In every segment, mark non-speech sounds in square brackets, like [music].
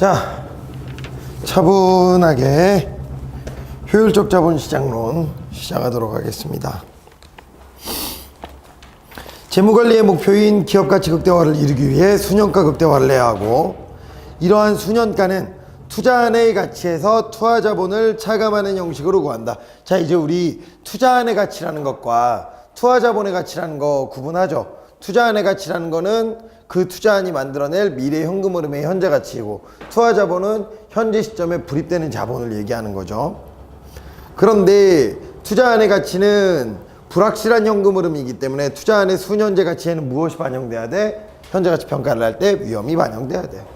자, 차분하게 효율적 자본 시장론 시작하도록 하겠습니다. 재무관리의 목표인 기업가치 극대화를 이루기 위해 수년가 극대화를 해야 하고 이러한 수년가는 투자한의 가치에서 투하 자본을 차감하는 형식으로 구한다. 자 이제 우리 투자한의 가치라는 것과 투하 자본의 가치라는 거 구분하죠. 투자한의 가치라는 거는 그 투자한이 만들어낼 미래 현금 흐름의 현재 가치이고 투하 자본은 현재 시점에 불입되는 자본을 얘기하는 거죠. 그런데 투자안의 가치는 불확실한 현금 흐름이기 때문에 투자안의 수년제 가치에는 무엇이 반영돼야 돼? 현재 가치 평가를 할 때 위험이 반영돼야 돼.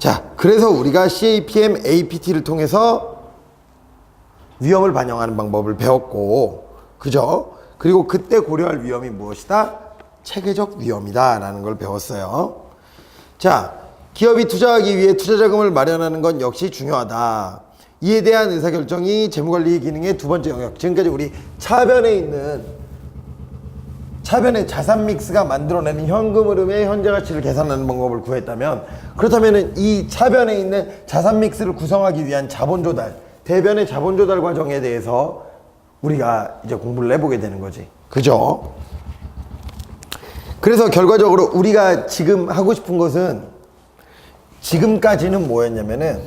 자, 그래서 우리가 CAPM, APT를 통해서 위험을 반영하는 방법을 배웠고, 그죠? 그리고 그때 고려할 위험이 무엇이다? 체계적 위험이다라는 걸 배웠어요. 자, 기업이 투자하기 위해 투자 자금을 마련하는 건 역시 중요하다. 이에 대한 의사결정이 재무관리 기능의 두 번째 영역. 지금까지 우리 차변에 있는 차변의 자산 믹스가 만들어내는 현금 흐름의 현재 가치를 계산하는 방법을 구했다면 그렇다면 이 차변에 있는 자산 믹스를 구성하기 위한 자본 조달, 대변의 자본 조달 과정에 대해서 우리가 이제 공부를 해보게 되는 거지. 그죠? 그래서 결과적으로 우리가 지금 하고 싶은 것은 지금까지는 뭐였냐면은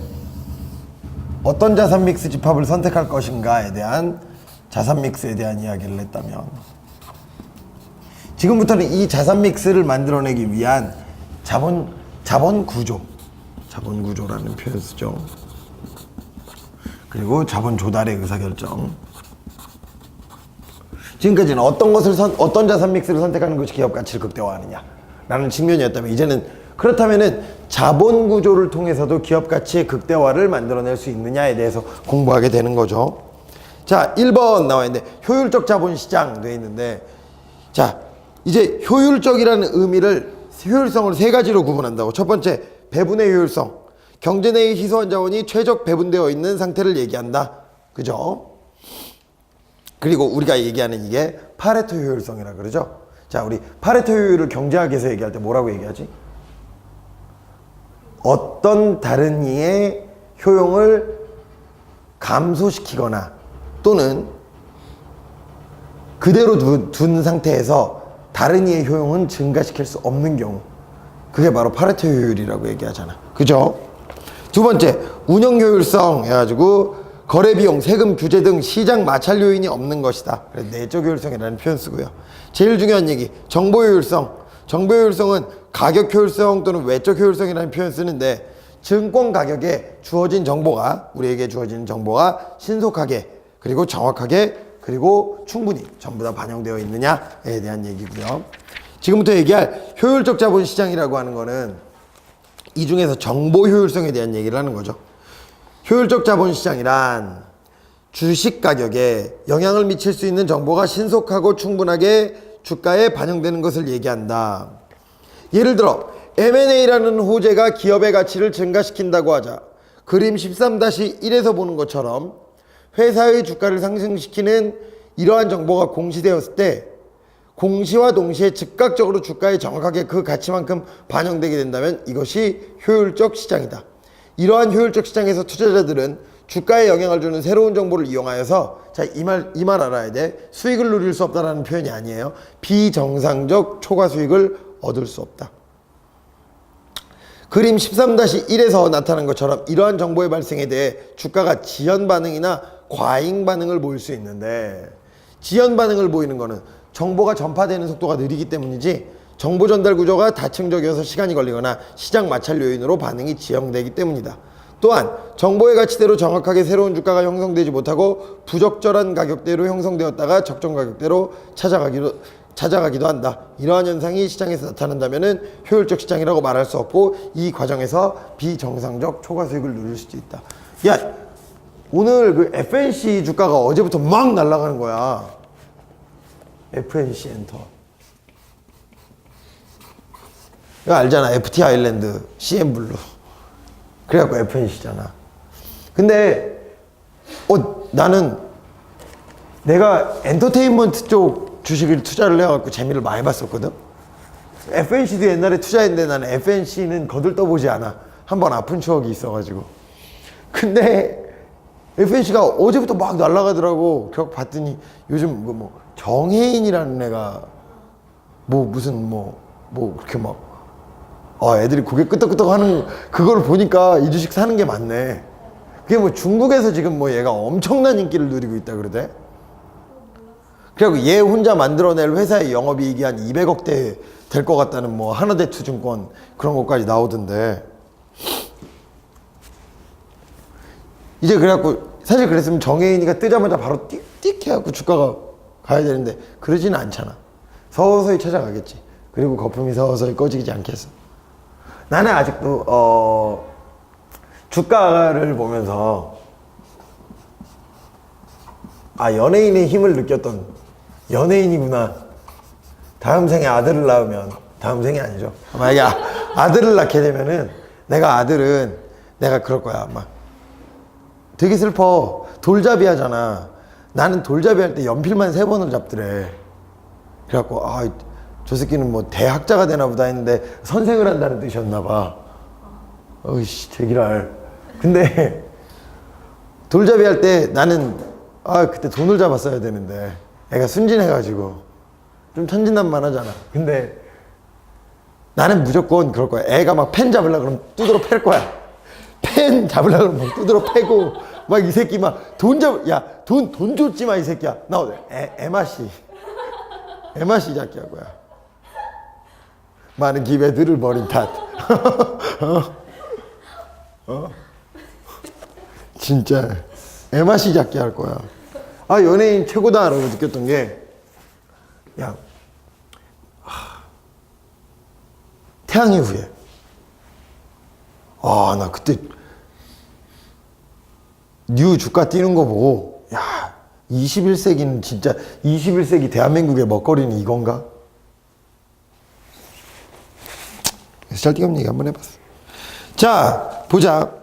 어떤 자산 믹스 집합을 선택할 것인가에 대한 자산 믹스에 대한 이야기를 했다면 지금부터는 이 자산 믹스를 만들어내기 위한 자본 자본 구조 자본 구조라는 표현 쓰죠. 그리고 자본 조달의 의사결정. 지금까지는 어떤 것을 선, 어떤 자산 믹스를 선택하는 것이 기업 가치를 극대화하느냐 라는 측면이었다면 이제는 그렇다면은 자본 구조를 통해서도 기업 가치의 극대화를 만들어낼 수 있느냐에 대해서 공부하게 되는 거죠. 자, 1번 나와 있는데 효율적 자본 시장 돼 있는데 자, 이제 효율적이라는 의미를 효율성을 세 가지로 구분한다고. 첫 번째, 배분의 효율성. 경제 내의 희소한 자원이 최적 배분되어 있는 상태를 얘기한다. 그죠? 그리고 우리가 얘기하는 이게 파레토 효율성이라 그러죠. 자, 우리 파레토 효율을 경제학에서 얘기할 때 뭐라고 얘기하지? 어떤 다른 이의 효용을 감소시키거나 또는 그대로 둔, 둔 상태에서 다른 이의 효용은 증가시킬 수 없는 경우 그게 바로 파레토 효율이라고 얘기하잖아 그죠? 두 번째 운영 효율성 해가지고 거래 비용, 세금 규제 등 시장 마찰 요인이 없는 것이다 그래서 내적 효율성이라는 표현 쓰고요 제일 중요한 얘기 정보 효율성 정보 효율성은 가격 효율성 또는 외적 효율성이라는 표현 쓰는데 증권 가격에 주어진 정보가 우리에게 주어지는 정보가 신속하게 그리고 정확하게 그리고 충분히 전부 다 반영되어 있느냐에 대한 얘기고요. 지금부터 얘기할 효율적 자본 시장이라고 하는 거는 이 중에서 정보 효율성에 대한 얘기를 하는 거죠. 효율적 자본 시장이란 주식 가격에 영향을 미칠 수 있는 정보가 신속하고 충분하게 주가에 반영되는 것을 얘기한다. 예를 들어 M&A라는 호재가 기업의 가치를 증가시킨다고 하자 그림 13-1에서 보는 것처럼 회사의 주가를 상승시키는 이러한 정보가 공시되었을 때 공시와 동시에 즉각적으로 주가에 정확하게 그 가치만큼 반영되게 된다면 이것이 효율적 시장이다. 이러한 효율적 시장에서 투자자들은 주가에 영향을 주는 새로운 정보를 이용하여서 자 이 말 이 말 알아야 돼. 수익을 누릴 수 없다라는 표현이 아니에요. 비정상적 초과 수익을 얻을 수 없다. 그림 13-1에서 나타난 것처럼 이러한 정보의 발생에 대해 주가가 지연 반응이나 과잉 반응을 보일 수 있는데 지연 반응을 보이는 거는 정보가 전파되는 속도가 느리기 때문이지 정보 전달 구조가 다층적이어서 시간이 걸리거나 시장 마찰 요인으로 반응이 지연되기 때문이다. 또한 정보의 가치대로 정확하게 새로운 주가가 형성되지 못하고 부적절한 가격대로 형성되었다가 적정 가격대로 찾아가기도 찾아가기도 한다. 이러한 현상이 시장에서 나타난다면 효율적 시장이라고 말할 수 없고 이 과정에서 비정상적 초과 수익을 누릴 수도 있다. 야 오늘 그 FNC 주가가 어제부터 막 날아가는 거야. FNC 엔터. 이거 알잖아. FT 아일랜드, CM 블루. 그래갖고 FNC잖아. 근데 어 나는 내가 엔터테인먼트 쪽 주식을 투자를 해갖고 재미를 많이 봤었거든. FNC도 옛날에 투자했는데 나는 FNC는 거들떠보지 않아. 한 번 아픈 추억이 있어가지고. 근데 FNC가 어제부터 막 날아가더라고. 격 봤더니 요즘 뭐, 뭐 정혜인이라는 애가 뭐 무슨 뭐 뭐 그렇게 막 아, 애들이 고개 끄덕끄덕 하는 그걸 보니까 이 주식 사는 게 맞네. 그게 뭐 중국에서 지금 뭐 얘가 엄청난 인기를 누리고 있다 그러대. 그리고 얘 혼자 만들어낼 회사의 영업이익이 한 200억대 될 것 같다는 뭐 하나대 투증권 그런 것까지 나오던데. 이제 그래갖고 사실 그랬으면 정혜인이가 뜨자마자 바로 띡띡 해갖고 주가가 가야 되는데 그러지는 않잖아. 서서히 찾아가겠지. 그리고 거품이 서서히 꺼지지 않겠어. 나는 아직도 어 주가를 보면서 아 연예인의 힘을 느꼈던 연예인이구나. 다음 생에 아들을 낳으면 다음 생이 아니죠. 만약에 아, 아들을 낳게 되면은 내가 아들은 내가 그럴 거야 아마. 되게 슬퍼. 돌잡이 하잖아. 나는 돌잡이 할 때 연필만 세 번을 잡더래. 그래갖고 아 저 새끼는 뭐 대학자가 되나 보다 했는데 선생을 한다는 뜻이었나 봐. 어이씨 제기랄. 근데 [laughs] 돌잡이 할 때 나는 아 그때 돈을 잡았어야 되는데 애가 순진해가지고 좀 천진난만 하잖아. 근데 나는 무조건 그럴 거야. 애가 막 펜 잡으려 그러면 두드러 팰 거야. 펜 잡으려 그러면 막 두드러 패고 막 이 새끼 막 돈 잡, 야, 돈, 돈 줬지 마, 이 새끼야. 나 오늘 애, 애마씨. 애마씨 잡기 할 거야. 많은 기회들을 버린 탓. 어? 어? 진짜 애마씨 잡기 할 거야. 아, 연예인 최고다라고 느꼈던 게, 야, 태양의 후예. 아, 나 그때 뉴 주가 뛰는 거 보고, 야, 21세기는 진짜 21세기 대한민국의 먹거리는 이건가? 그래서 짤띠감 얘기 한번 해봤어. 자, 보자.